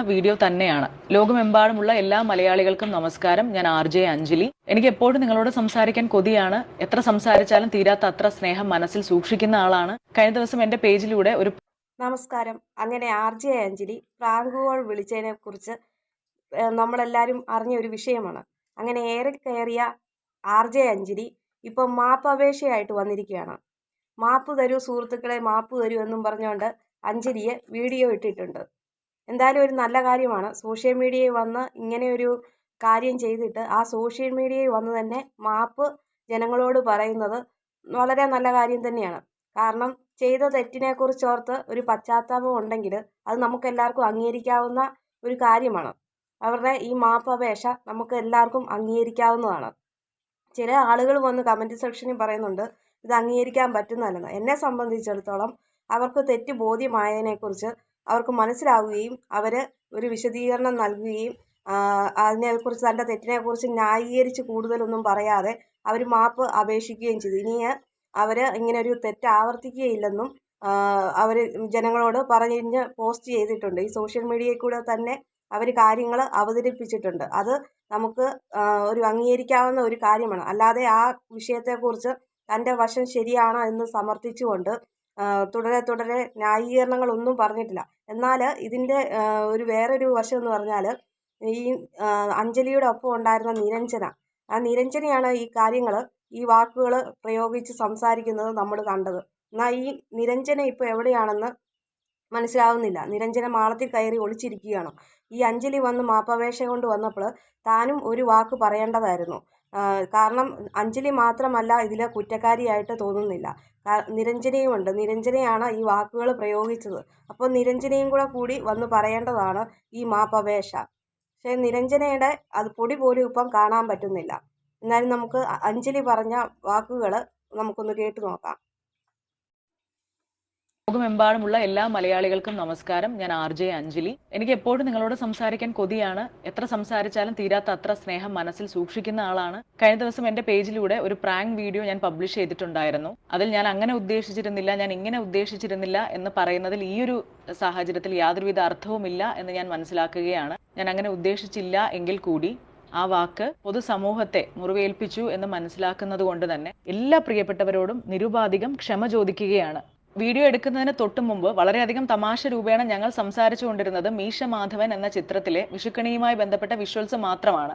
Video തന്നെയാണ്. ലോകമെമ്പാടുമുള്ള എല്ലാ മലയാളികൾക്കും നമസ്കാരം. ഞാൻ ആർ ജെ അഞ്ജലി. എനിക്ക് എപ്പോഴും നിങ്ങളോട് സംസാരിക്കാൻ കൊതിയാണ്. എത്ര സംസാരിച്ചാലും തീരാത്ത അത്ര സ്നേഹം മനസ്സിൽ സൂക്ഷിക്കുന്ന ആളാണ്. കഴിഞ്ഞ ദിവസം എന്റെ പേജിലൂടെ ഒരു നമസ്കാരം. അങ്ങനെ ആർ ജെ അഞ്ജലി പ്രാങ്കുകൾ വിളിച്ചതിനെ കുറിച്ച് നമ്മളെല്ലാവരും അറിഞ്ഞ ഒരു വിഷയമാണ്. അങ്ങനെ ഏറെ കയറിയ ആർ ജെ അഞ്ജലി ഇപ്പം മാപ്പ് അപേക്ഷയായിട്ട് വന്നിരിക്കുകയാണ്. മാപ്പ് തരൂ സുഹൃത്തുക്കളെ മാപ്പ് തരൂ എന്നും പറഞ്ഞുകൊണ്ട് അഞ്ജലിയെ വീഡിയോ ഇട്ടിട്ടുണ്ട്. എന്തായാലും ഒരു നല്ല കാര്യമാണ്. സോഷ്യൽ മീഡിയയിൽ വന്ന് ഇങ്ങനെ ഒരു കാര്യം ചെയ്തിട്ട് ആ സോഷ്യൽ മീഡിയയിൽ വന്ന് തന്നെ മാപ്പ് ജനങ്ങളോട് പറയുന്നത് വളരെ നല്ല കാര്യം തന്നെയാണ്. കാരണം ചെയ്ത തെറ്റിനെക്കുറിച്ച് ഓർത്ത് ഒരു പശ്ചാത്താപം ഉണ്ടെങ്കിൽ അത് നമുക്ക് എല്ലാവർക്കും അംഗീകരിക്കാവുന്ന ഒരു കാര്യമാണ്. അവരുടെ ഈ മാപ്പ് അപേക്ഷ നമുക്ക് എല്ലാവർക്കും അംഗീകരിക്കാവുന്നതാണ്. ചില ആളുകൾ വന്ന് കമന്റ് സെക്ഷനിൽ പറയുന്നുണ്ട് ഇത് അംഗീകരിക്കാൻ പറ്റുന്നതല്ലെന്ന്. എന്നെ സംബന്ധിച്ചിടത്തോളം അവർക്ക് തെറ്റ് ബോധ്യമായതിനെക്കുറിച്ച് അവർക്ക് മനസ്സിലാവുകയും അവർ ഒരു വിശദീകരണം നൽകുകയും അതിനെക്കുറിച്ച് തന്റെ തെറ്റിനെക്കുറിച്ച് ന്യായീകരിച്ച് കൂടുതലൊന്നും പറയാതെ അവർ മാപ്പ് അപേക്ഷിക്കുകയും ചെയ്തു. ഇനി അവർ ഇങ്ങനെ ഒരു തെറ്റ് ആവർത്തിക്കുകയില്ലെന്നും അവർ ജനങ്ങളോട് പറഞ്ഞ് പോസ്റ്റ് ചെയ്തിട്ടുണ്ട്. ഈ സോഷ്യൽ മീഡിയയിൽ കൂടെ തന്നെ അവർ കാര്യങ്ങൾ അവതരിപ്പിച്ചിട്ടുണ്ട്. അത് നമുക്ക് ഒരു അംഗീകരിക്കാവുന്ന ഒരു കാര്യമാണ്. അല്ലാതെ ആ വിഷയത്തെക്കുറിച്ച് തന്റെ വശം ശരിയാണ് എന്ന് സമർത്ഥിച്ചുകൊണ്ട് തുടരെ തുടരെ ന്യായീകരണങ്ങളൊന്നും പറഞ്ഞിട്ടില്ല. എന്നാൽ ഇതിന്റെ ഒരു വേറൊരു വശം എന്ന് പറഞ്ഞാൽ ഈ അഞ്ജലിയുടെ ഒപ്പം ഉണ്ടായിരുന്ന നിരഞ്ജന. ആ നിരഞ്ജനയാണ് ഈ കാര്യങ്ങൾ ഈ വാക്കുകൾ പ്രയോഗിച്ച് സംസാരിക്കുന്നത് നമ്മൾ കണ്ടത്. എന്നാൽ ഈ നിരഞ്ജന ഇപ്പോൾ എവിടെയാണെന്ന് മനസ്സിലാവുന്നില്ല. നിരഞ്ജന മാളത്തിൽ കയറി ഒളിച്ചിരിക്കുകയാണ്. ഈ അഞ്ജലി വന്ന് മാപ്പപേക്ഷ കൊണ്ട് വന്നപ്പോൾ താനും ഒരു വാക്ക് പറയേണ്ടതായിരുന്നു. കാരണം അഞ്ജലി മാത്രമല്ല ഇതിലെ കുറ്റക്കാരിയായിട്ട് തോന്നുന്നില്ല. നിരഞ്ജനയുമുണ്ട്. നിരഞ്ജനയാണ് ഈ വാക്കുകൾ പ്രയോഗിച്ചത്. അപ്പോൾ നിരഞ്ജനയും കൂടെ കൂടി വന്ന് പറയേണ്ടതാണ് ഈ മാപ്പപേക്ഷ പക്ഷേ നിരഞ്ജനയുടെ അത് പൊടി പോലും ഇപ്പം കാണാൻ പറ്റുന്നില്ല. എന്നാലും നമുക്ക് അഞ്ജലി പറഞ്ഞ വാക്കുകൾ നമുക്കൊന്ന് കേട്ടു നോക്കാം. ലോകമെമ്പാടുമുള്ള എല്ലാ മലയാളികൾക്കും നമസ്കാരം. ഞാൻ ആർ ജെ അഞ്ജലി. എനിക്ക് എപ്പോഴും നിങ്ങളോട് സംസാരിക്കാൻ കൊതിയാണ്. എത്ര സംസാരിച്ചാലും തീരാത്ത അത്ര സ്നേഹം മനസ്സിൽ സൂക്ഷിക്കുന്ന ആളാണ്. കഴിഞ്ഞ ദിവസം എന്റെ പേജിലൂടെ ഒരു പ്രാങ്ക് വീഡിയോ ഞാൻ പബ്ലിഷ് ചെയ്തിട്ടുണ്ടായിരുന്നു. അതിൽ ഞാൻ അങ്ങനെ ഉദ്ദേശിച്ചിരുന്നില്ല ഞാൻ ഇങ്ങനെ ഉദ്ദേശിച്ചിരുന്നില്ല എന്ന് പറയുന്നതിൽ ഈ ഒരു സാഹചര്യത്തിൽ യാതൊരുവിധ അർത്ഥവുമില്ല എന്ന് ഞാൻ മനസ്സിലാക്കുകയാണ്. ഞാൻ അങ്ങനെ ഉദ്ദേശിച്ചില്ല എങ്കിൽ കൂടി ആ വാക്ക് പൊതുസമൂഹത്തെ മുറിവേൽപ്പിച്ചു എന്ന് മനസ്സിലാക്കുന്നത് കൊണ്ട് തന്നെ എല്ലാ പ്രിയപ്പെട്ടവരോടും നിരുപാധികം ക്ഷമ ചോദിക്കുകയാണ്. വീഡിയോ എടുക്കുന്നതിന് തൊട്ടു മുമ്പ് വളരെയധികം തമാശ രൂപേണ ഞങ്ങൾ സംസാരിച്ചു കൊണ്ടിരുന്നത് മീശ മാധവൻ എന്ന ചിത്രത്തിലെ വിഷുക്കണിയുമായി ബന്ധപ്പെട്ട വിഷ്വൽസ് മാത്രമാണ്.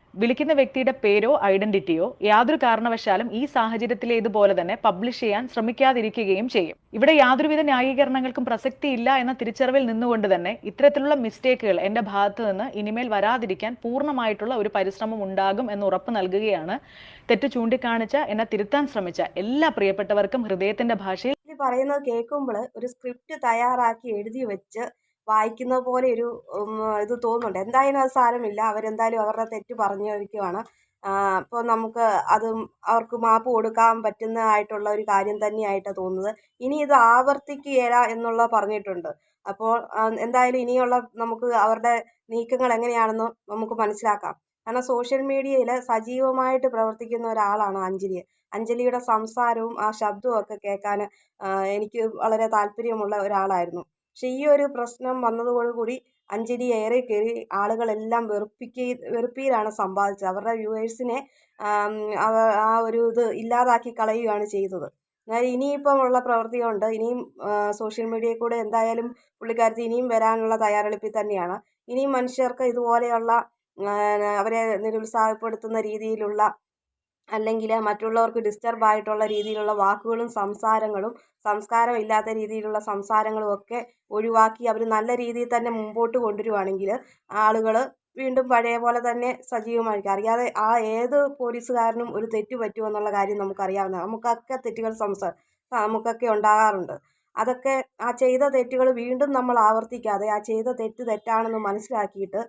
വിളിക്കുന്ന വ്യക്തിയുടെ പേരോ ഐഡന്റിറ്റിയോ യാതൊരു കാരണവശാലും ഈ സാഹചര്യത്തിൽ ഇതുപോലെ തന്നെ പബ്ലിഷ് ചെയ്യാൻ ശ്രമിക്കാതിരിക്കുകയും ചെയ്യും. ഇവിടെ യാതൊരുവിധ ന്യായീകരണങ്ങൾക്കും പ്രസക്തിയില്ല എന്ന തിരിച്ചറിവിൽ നിന്നുകൊണ്ട് തന്നെ ഇത്തരത്തിലുള്ള മിസ്റ്റേക്കുകൾ എന്റെ ഭാഗത്ത് നിന്ന് ഇനിമേൽ വരാതിരിക്കാൻ പൂർണമായിട്ടുള്ള ഒരു പരിശ്രമം ഉണ്ടാകും എന്ന് ഉറപ്പ് നൽകുകയാണ്. തെറ്റ് ചൂണ്ടിക്കാണിച്ച എന്നെ തിരുത്താൻ ശ്രമിച്ച എല്ലാ പ്രിയപ്പെട്ടവർക്കും ഹൃദയത്തിന്റെ ഭാഷയിൽ പറയുന്നത് കേൾക്കുമ്പോൾ ഒരു സ്ക്രിപ്റ്റ് തയ്യാറാക്കി എഴുതി വെച്ച് വായിക്കുന്ന പോലെ ഒരു ഇത് തോന്നുന്നുണ്ട്. എന്തായാലും അത് സാരമില്ല. അവരെന്തായാലും അവരുടെ തെറ്റ് പറഞ്ഞിരിക്കുവാണ്. അപ്പോൾ നമുക്ക് അത് അവർക്ക് മാപ്പ് കൊടുക്കാൻ പറ്റുന്ന ആയിട്ടുള്ള ഒരു കാര്യം തന്നെയായിട്ടാണ് തോന്നുന്നത്. ഇനി ഇത് ആവർത്തിക്കുകയില്ല എന്നുള്ള പറഞ്ഞിട്ടുണ്ട്. അപ്പോൾ എന്തായാലും ഇനിയുള്ള നമുക്ക് അവരുടെ നീക്കങ്ങൾ എങ്ങനെയാണെന്ന് നമുക്ക് മനസ്സിലാക്കാം. കാരണം സോഷ്യൽ മീഡിയയിൽ സജീവമായിട്ട് പ്രവർത്തിക്കുന്ന ഒരാളാണ് അഞ്ജലി. അഞ്ജലിയുടെ സംസാരവും ആ ശബ്ദവും ഒക്കെ കേൾക്കാൻ എനിക്ക് വളരെ താല്പര്യമുള്ള ഒരാളായിരുന്നു. പക്ഷെ ഈ ഒരു പ്രശ്നം വന്നതോടുകൂടി അഞ്ജലി ഏറെ കയറി ആളുകളെല്ലാം വെറുപ്പിക്കുക വെറുപ്പിയിലാണ് സമ്പാദിച്ചത്. അവരുടെ വ്യൂവേഴ്സിനെ ആ ഒരു ഇത് ഇല്ലാതാക്കി കളയുകയാണ് ചെയ്തത്. എന്നാൽ ഇനിയിപ്പം ഉള്ള പ്രവൃത്തി കൊണ്ട് ഇനിയും സോഷ്യൽ മീഡിയയിൽ കൂടെ എന്തായാലും പുള്ളിക്കാരത്തി ഇനിയും വരാനുള്ള തയ്യാറെടുപ്പിൽ തന്നെയാണ്. ഇനിയും മനുഷ്യർക്ക് ഇതുപോലെയുള്ള അവരെ നിരുത്സാഹപ്പെടുത്തുന്ന രീതിയിലുള്ള അല്ലെങ്കിൽ മറ്റുള്ളവർക്ക് ഡിസ്റ്റർബ് ആയിട്ടുള്ള രീതിയിലുള്ള വാക്കുകളും സംസാരങ്ങളും സംസ്കാരം ഇല്ലാത്ത രീതിയിലുള്ള സംസാരങ്ങളും ഒക്കെ ഒഴിവാക്കി അവർ നല്ല രീതിയിൽ തന്നെ മുമ്പോട്ട് കൊണ്ടുവരുവാണെങ്കിൽ ആളുകൾ വീണ്ടും പഴയ പോലെ തന്നെ സജീവമായിരിക്കും. അറിയാതെ ആ ഏത് പോലീസുകാരനും ഒരു തെറ്റ് പറ്റുമെന്നുള്ള കാര്യം നമുക്കറിയാവുന്നതാണ്. നമുക്കൊക്കെ തെറ്റുകൾ സംസാ നമുക്കൊക്കെ ഉണ്ടാകാറുണ്ട്. അതൊക്കെ ആ ചെയ്ത തെറ്റുകൾ വീണ്ടും നമ്മൾ ആവർത്തിക്കാതെ ആ ചെയ്ത തെറ്റ് തെറ്റാണെന്ന് മനസ്സിലാക്കിയിട്ട്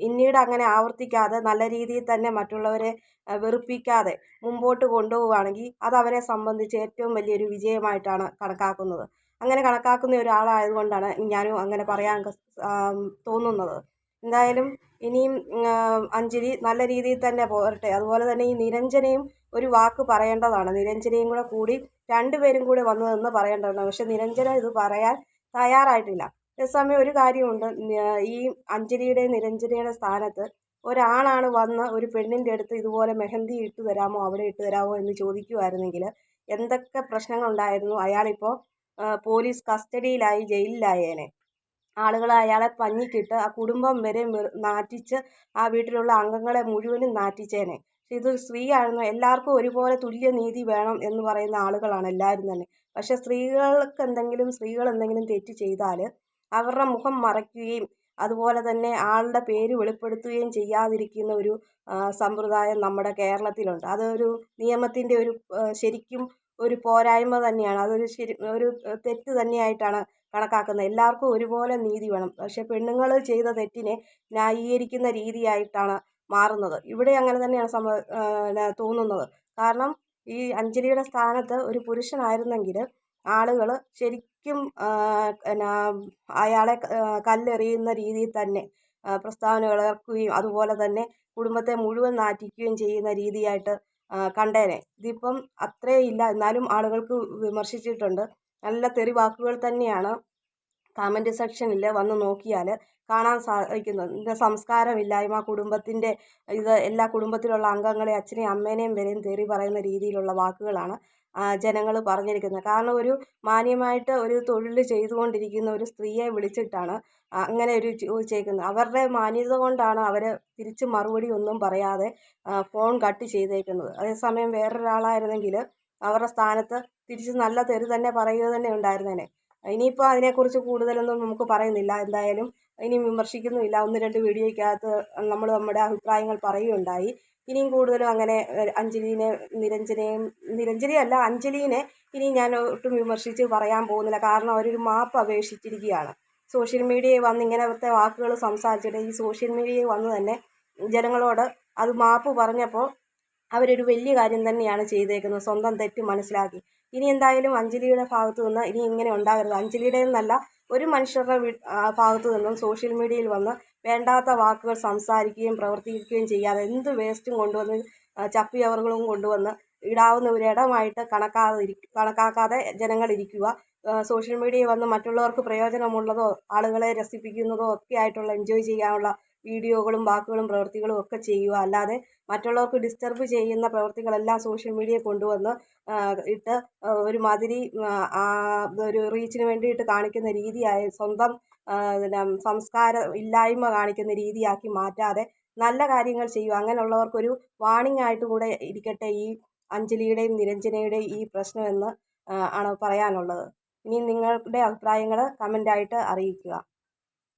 പിന്നീട് അങ്ങനെ ആവർത്തിക്കാതെ നല്ല രീതിയിൽ തന്നെ മറ്റുള്ളവരെ വെറുപ്പിക്കാതെ മുമ്പോട്ട് കൊണ്ടുപോവുകയാണെങ്കിൽ അത് അവരെ സംബന്ധിച്ച് ഏറ്റവും വലിയൊരു വിജയമായിട്ടാണ് കണക്കാക്കുന്നത്. അങ്ങനെ കണക്കാക്കുന്ന ഒരാളായതുകൊണ്ടാണ് ഞാനും അങ്ങനെ പറയാൻ തോന്നുന്നത്. എന്തായാലും ഇനിയും അഞ്ജലി നല്ല രീതിയിൽ തന്നെ പോരട്ടെ. അതുപോലെ തന്നെ ഈ നിരഞ്ജനയും ഒരു വാക്ക് പറയേണ്ടതാണ്. നിരഞ്ജനയും കൂടെ കൂടി രണ്ടുപേരും കൂടി വന്നു നിന്ന് പറയേണ്ടതാണ്. പക്ഷെ നിരഞ്ജന ഇത് പറയാൻ തയ്യാറായിട്ടില്ല. അതേസമയം ഒരു കാര്യമുണ്ട്. ഈ അഞ്ജലിയുടെയും നിരഞ്ജനയുടെ സ്ഥാനത്ത് ഒരാളാണ് വന്ന് ഒരു പെണ്ണിന്റെ അടുത്ത് ഇതുപോലെ മെഹന്തി ഇട്ട് തരാമോ അവിടെ ഇട്ട് തരാമോ എന്ന് ചോദിക്കുമായിരുന്നെങ്കിൽ എന്തൊക്കെ പ്രശ്നങ്ങളുണ്ടായിരുന്നു? അയാളിപ്പോൾ പോലീസ് കസ്റ്റഡിയിലായി ജയിലിലായേനെ. ആളുകൾ അയാളെ പഞ്ഞിക്കിട്ട് ആ കുടുംബം വരെ നാറ്റിച്ച് ആ വീട്ടിലുള്ള അംഗങ്ങളെ മുഴുവനും നാറ്റിച്ചേനെ. പക്ഷെ ഇതൊരു സ്ത്രീ എല്ലാവർക്കും ഒരുപോലെ തുല്യ നീതി വേണം എന്ന് പറയുന്ന ആളുകളാണ് എല്ലാവരും തന്നെ. പക്ഷെ സ്ത്രീകൾക്ക് എന്തെങ്കിലും സ്ത്രീകൾ എന്തെങ്കിലും തെറ്റ് ചെയ്താൽ അവരുടെ മുഖം മറയ്ക്കുകയും അതുപോലെ തന്നെ ആളുടെ പേര് വെളിപ്പെടുത്തുകയും ചെയ്യാതിരിക്കുന്ന ഒരു സമ്പ്രദായം നമ്മുടെ കേരളത്തിലുണ്ട്. അതൊരു നിയമത്തിന്റെ ഒരു ശരിക്കും ഒരു പോരായ്മ തന്നെയാണ്. അതൊരു ശരി ഒരു തെറ്റ് തന്നെയായിട്ടാണ് കണക്കാക്കുന്നത് എല്ലാവർക്കും ഒരുപോലെ നീതി വേണം. പക്ഷെ പെണ്ണുങ്ങൾ ചെയ്ത തെറ്റിനെ ന്യായീകരിക്കുന്ന രീതിയായിട്ടാണ് മാറുന്നത്. ഇവിടെ അങ്ങനെ തന്നെയാണ് സംഭവ തോന്നുന്നത്. കാരണം ഈ അഞ്ജലിയുടെ സ്ഥാനത്ത് ഒരു പുരുഷനായിരുന്നെങ്കിൽ ആളുകൾ ശരിക്കും എന്നാ അയാളെ കല്ലെറിയുന്ന രീതിയിൽ തന്നെ പ്രസ്താവനകൾ ഇറക്കുകയും അതുപോലെ തന്നെ കുടുംബത്തെ മുഴുവൻ നാറ്റിക്കുകയും ചെയ്യുന്ന രീതിയായിട്ട് കണ്ടേനെ. ഇതിപ്പം അത്രയും ഇല്ല. എന്നാലും ആളുകൾക്ക് വിമർശിച്ചിട്ടുണ്ട്. നല്ല തെറി വാക്കുകൾ തന്നെയാണ് കമന്റ് സെക്ഷനിൽ വന്ന് നോക്കിയാൽ കാണാൻ സാധിക്കുന്നത്. ഇതിന്റെ സംസ്കാരമില്ലായ്മ കുടുംബത്തിന്റെ ഇത് എല്ലാ കുടുംബത്തിലുള്ള അംഗങ്ങളെ അച്ഛനെയും അമ്മേനെയും വരെയും തെറി പറയുന്ന രീതിയിലുള്ള വാക്കുകളാണ് ജനങ്ങൾ പറഞ്ഞിരിക്കുന്നത്. കാരണം ഒരു മാന്യമായിട്ട് ഒരു തൊഴിൽ ചെയ്തുകൊണ്ടിരിക്കുന്ന ഒരു സ്ത്രീയെ വിളിച്ചിട്ടാണ് അങ്ങനെ ഒരു ചോദിച്ചേക്കുന്നത് അവരുടെ മാന്യത കൊണ്ടാണ് അവർ തിരിച്ച് മറുപടി ഒന്നും പറയാതെ ഫോൺ കട്ട് ചെയ്തേക്കുന്നത്. അതേസമയം വേറൊരാളായിരുന്നെങ്കിൽ അവരുടെ സ്ഥാനത്ത് തിരിച്ച് നല്ല തെറി തന്നെ പറയുക തന്നെ ഉണ്ടായിരുന്നേനെ. ഇനിയിപ്പോൾ അതിനെക്കുറിച്ച് കൂടുതലൊന്നും നമുക്ക് പറയുന്നില്ല. എന്തായാലും ഇനി വിമർശിക്കുന്നുമില്ല. ഒന്ന് രണ്ട് വീഡിയോയ്ക്കകത്ത് നമ്മൾ നമ്മുടെ അഭിപ്രായങ്ങൾ പറയുകയുണ്ടായി. ഇനിയും കൂടുതലും അങ്ങനെ അഞ്ജലിനെ നിരഞ്ജനയും നിരഞ്ജനയല്ല അഞ്ജലിനെ ഇനി ഞാൻ ഒട്ടും വിമർശിച്ച് പറയാൻ പോകുന്നില്ല. കാരണം അവരൊരു മാപ്പ് അപേക്ഷിച്ചിരിക്കുകയാണ്. സോഷ്യൽ മീഡിയയിൽ വന്ന് ഇങ്ങനത്തെ വാക്കുകൾ സംസാരിച്ചിട്ട് ഈ സോഷ്യൽ മീഡിയയിൽ വന്ന് തന്നെ ജനങ്ങളോട് അത് മാപ്പ് പറഞ്ഞപ്പോൾ അവരൊരു വലിയ കാര്യം തന്നെയാണ് ചെയ്തേക്കുന്നത്. സ്വന്തം തെറ്റ് മനസ്സിലാക്കി. ഇനി എന്തായാലും അഞ്ജലിയുടെ ഭാഗത്തു നിന്ന് ഇനി ഇങ്ങനെ ഉണ്ടാകരുത്. അഞ്ജലിയുടെ എന്നല്ല ഒരു മനുഷ്യരുടെ ഭാഗത്തു നിന്നും സോഷ്യൽ മീഡിയയിൽ വന്ന് വേണ്ടാത്ത വാക്കുകൾ സംസാരിക്കുകയും പ്രവർത്തിക്കുകയും ചെയ്യാതെ എന്ത് വേസ്റ്റും കൊണ്ടുവന്ന് ചപ്പി അവറുകളും കൊണ്ടുവന്ന് ഇടാവുന്ന ഒരു ഇടമായിട്ട് കണക്കാതെ കണക്കാക്കാതെ ജനങ്ങൾ ഇരിക്കുക. സോഷ്യൽ മീഡിയയിൽ വന്ന് മറ്റുള്ളവർക്ക് പ്രയോജനമുള്ളതോ ആളുകളെ രസിപ്പിക്കുന്നതോ ഒക്കെ ആയിട്ടുള്ള എൻജോയ് ചെയ്യാനുള്ള വീഡിയോകളും വാക്കുകളും പ്രവൃത്തികളും ഒക്കെ ചെയ്യുക. അല്ലാതെ മറ്റുള്ളവർക്ക് ഡിസ്റ്റർബ് ചെയ്യുന്ന പ്രവൃത്തികളെല്ലാം സോഷ്യൽ മീഡിയയിൽ കൊണ്ടുവന്ന് ഇട്ട് ഒരുമാതിരി ഒരു റീച്ചിന് വേണ്ടിയിട്ട് കാണിക്കുന്ന രീതിയായി സ്വന്തം പിന്നെ സംസ്കാരം ഇല്ലായ്മ കാണിക്കുന്ന രീതിയാക്കി മാറ്റാതെ നല്ല കാര്യങ്ങൾ ചെയ്യുക. അങ്ങനെയുള്ളവർക്കൊരു വാണിംഗ് ആയിട്ട് കൂടെ ഇരിക്കട്ടെ ഈ അഞ്ജലിയുടെയും നിരഞ്ജനയുടെയും ഈ പ്രശ്നമെന്ന് ആണ് പറയാനുള്ളത്. ഇനി നിങ്ങളുടെ അഭിപ്രായങ്ങൾ കമന്റായിട്ട് അറിയിക്കുക.